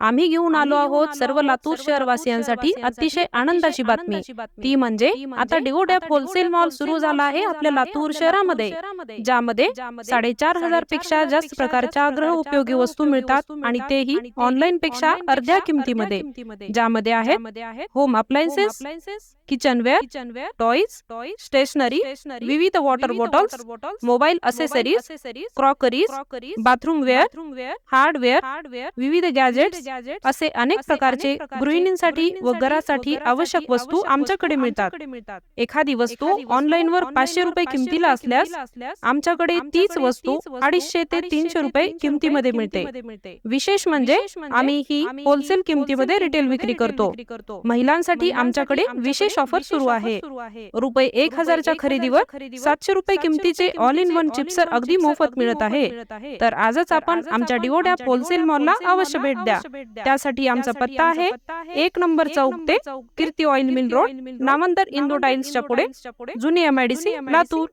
आम्ही घेऊन आलो आहोत सर्व लातूर शहरवासियांसाठी. अतिशय आनंदाची बातमी. ती म्हणजे आता डिओडॅप होलसेल मॉल सुरू झाला आहे आपल्या लातूर शहरामध्ये. ज्यामध्ये साडेचार हजारपेक्षा जास्त प्रकारच्या गृह उपयोगी वस्तू मिळतात आणि तेही ऑनलाईन पेक्षा अर्ध्या किमतीमध्ये. ज्यामध्ये आहेत home appliances kitchenware kitchenware toys stationery विविध water bottles mobile accessories crockeries crockery bathroom ware bathroom ware hardware hardware विविध गॅजेट्स गॅजेट असे अनेक प्रकारचे गृहिणींसाठी व घरासाठी आवश्यक वस्तू आमच्याकडे मिळतात. एखादी वस्तू ऑनलाईन वर पाचशे रुपये किमतीला असल्यास आमच्याकडे तीच वस्तू अडीचशे ते तीनशे रुपये किमतीमध्ये मिळते. विशेष म्हणजे आम्ही ही होलसेल किमतीमध्ये रिटेल विक्री करतो. महिलांसाठी आमच्याकडे विशेष ऑफर सुरू आहे. रुपये एक हजारच्या खरेदीवर सातशे रुपये किमतीचे ऑल इन वन चिप्सर अगदी मोफत मिळत आहे. तर आजच आपण आमच्या डिओडॅप होलसेल मॉलला अवश्य भेट द्या. त्यासाठी आमचा पत्ता आहे. एक नंबर चौक ते कीर्ती ऑइल मिल रोड नामंदर इंदो टाइल्सच्या पुढे जुनी एमआयडीसी लातूर.